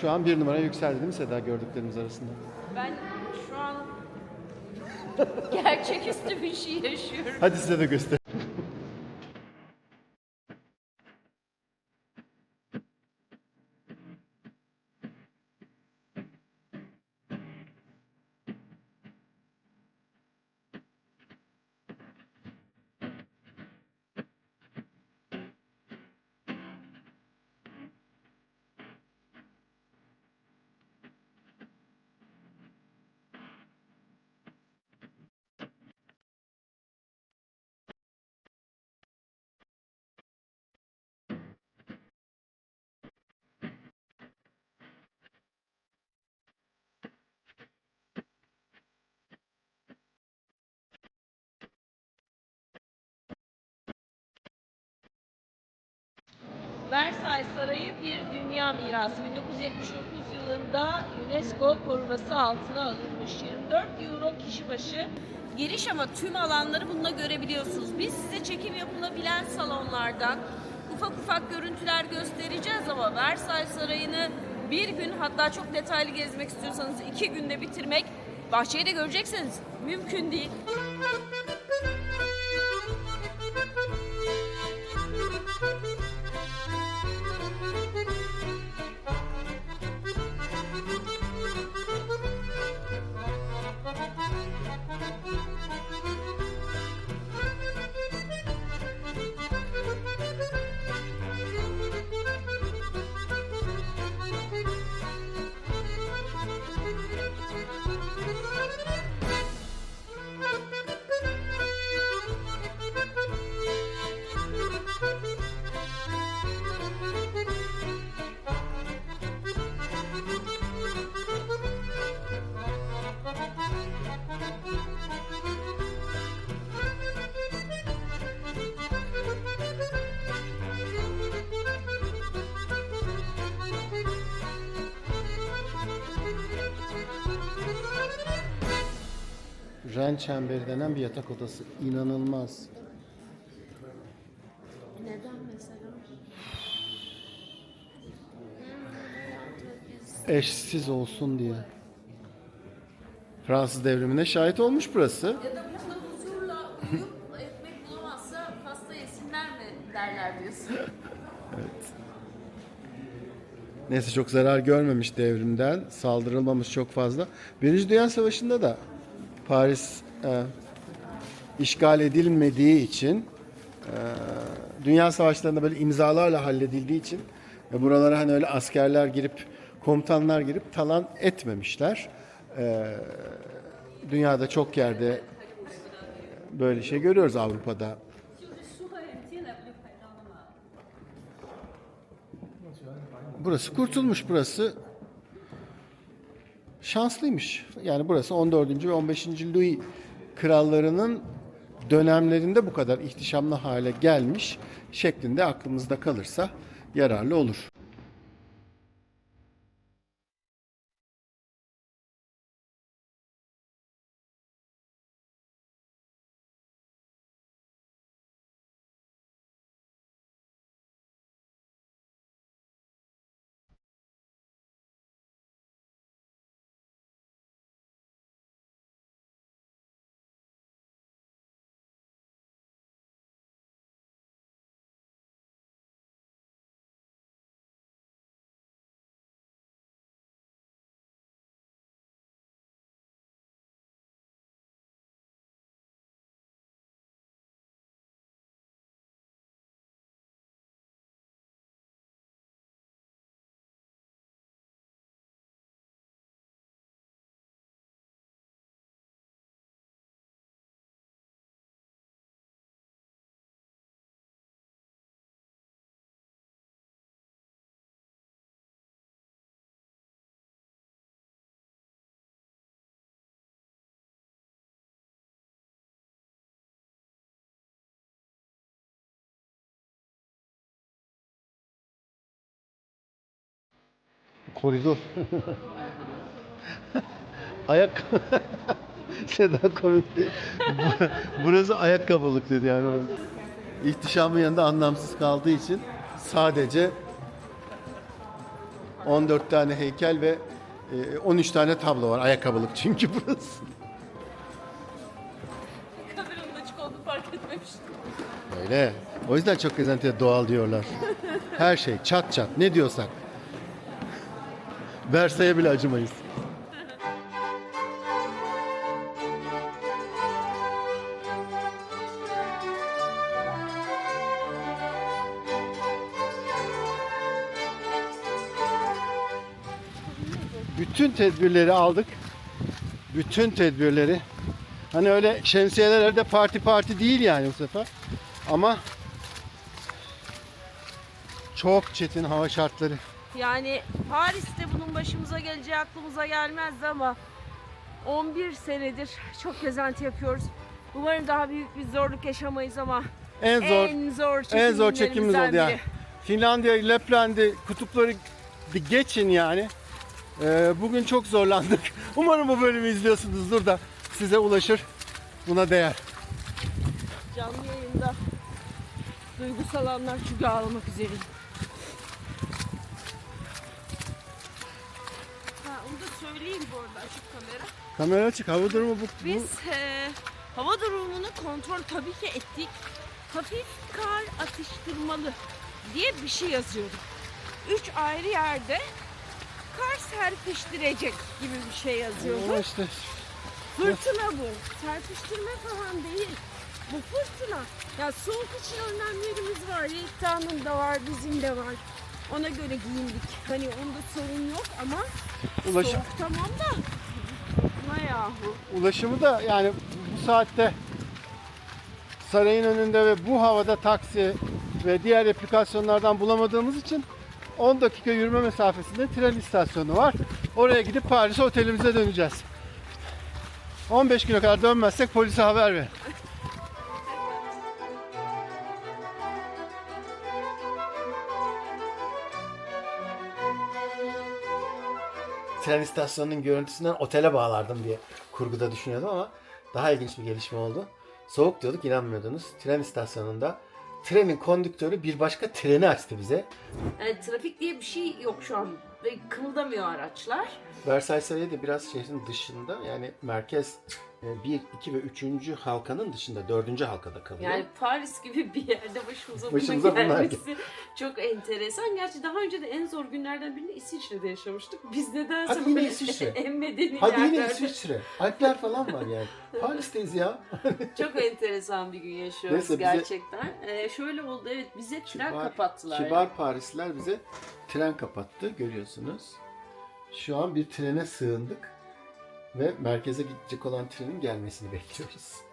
şu an bir numara yükseldi değil mi Seda gördüklerimiz arasında? Ben şu an gerçeküstü bir şey yaşıyorum. Hadi size de göster. Versailles Sarayı bir dünya mirası. 1979 yılında UNESCO koruması altına alınmış. 24 euro kişi başı giriş ama tüm alanları bununla görebiliyorsunuz. Biz size çekim yapılabilen salonlardan ufak ufak görüntüler göstereceğiz ama Versailles Sarayı'nı bir gün hatta çok detaylı gezmek istiyorsanız iki günde bitirmek bahçeyi de göreceksiniz. Mümkün değil. Ren çemberi denen bir yatak odası. İnanılmaz. Neden mesela? Eşsiz olsun diye. Fransız devrimine şahit olmuş burası. Ya da burada huzurla uyup ekmek bulamazsa pasta yesinler mi derler diyorsun. Neyse çok zarar görmemiş devrimden. Saldırılmamış çok fazla. Birinci Dünya Savaşı'nda da Paris e, işgal edilmediği için e, Dünya Savaşlarında böyle imzalarla halledildiği için e, buralara hani öyle askerler girip komutanlar girip talan etmemişler. E, dünyada çok yerde böyle şey görüyoruz Avrupa'da. Burası kurtulmuş burası. Şanslıymış. Yani burası 14. ve 15. Louis krallarının dönemlerinde bu kadar ihtişamlı hale gelmiş şeklinde aklımızda kalırsa yararlı olur. Koridor. Ayak Seda komik. Bu- Burası ayakkabılık dedi yani. İhtişamın yanında anlamsız kaldığı için sadece 14 tane heykel ve e, 13 tane tablo var. Ayakkabılık çünkü burası. Kameranın açık olduğunu fark etmemiştim. Öyle. O yüzden çok gezentiye doğal diyorlar. Her şey çat çat ne diyorsak. Verseye bile acımayız. Bütün tedbirleri aldık. Bütün tedbirleri. Hani öyle şemsiyelerde parti parti değil yani bu sefer. Ama çok çetin hava şartları. Yani Paris'te bunun başımıza geleceği aklımıza gelmezdi ama 11 senedir çok gezenti yapıyoruz. Umarım daha büyük bir zorluk yaşamayız ama En zor en zor en zor çekimimiz oldu yani. biri. Finlandiya, Lapland'ı, kutupları bir geçin yani. Ee, bugün çok zorlandık. Umarım bu bölümü izliyorsunuzdur da size ulaşır. Buna değer. Canlı yayında duygusal anlar çünkü ağlamak üzereyim. Söyleyeyim bu arada açık kamera. Kamera açık. Hava durumu bu. bu- Biz e, hava durumunu kontrol tabii ki ettik. Hafif kar atıştırmalı diye bir şey yazıyordu. Üç ayrı yerde kar serpiştirecek gibi bir şey yazıyordu. Ama işte Fırtına bu. Serpiştirme falan değil. Bu fırtına. Ya soğuk için önlemlerimiz var. Yekta'nın da var, bizim de var. Ona göre giyindik. Hani onda sorun yok ama ulaşım, soğuk tamam da. Fırtına yahu. ulaşımı da yani bu saatte sarayın önünde ve bu havada taksi ve diğer aplikasyonlardan bulamadığımız için 10 dakika yürüme mesafesinde tren istasyonu var. Oraya gidip Paris otelimize döneceğiz. 15 güne kadar dönmezsek polise haber ver. Tren istasyonunun görüntüsünden otele bağlardım diye kurguda düşünüyordum ama daha ilginç bir gelişme oldu. Soğuk diyorduk inanmıyordunuz. Tren istasyonunda trenin kondüktörü bir başka treni açtı bize. Yani trafik diye bir şey yok şu an. Ve kımıldamıyor araçlar. Versailles Sarayı da biraz şehrin dışında yani merkez 1, 2 ve 3. halkanın dışında 4. halkada kalıyor. Yani Paris gibi bir yerde başımıza, Başımıza bunun bunlar gelmesi çok enteresan. Gerçi daha önce de en zor günlerden birini İsviçre'de yaşamıştık. Biz nedense Hadi yine İsviçre. en medeni Hadi yine yerlerde İsviçre. Alpler falan var yani. Paris'teyiz ya. çok enteresan bir gün yaşıyoruz Neyse, bize- gerçekten. Ee, şöyle oldu evet bize tren Kibar- kapattılar. Kibar Parisliler bize tren kapattı görüyorsunuz. Şu an bir trene sığındık ve merkeze gidecek olan trenin gelmesini bekliyoruz.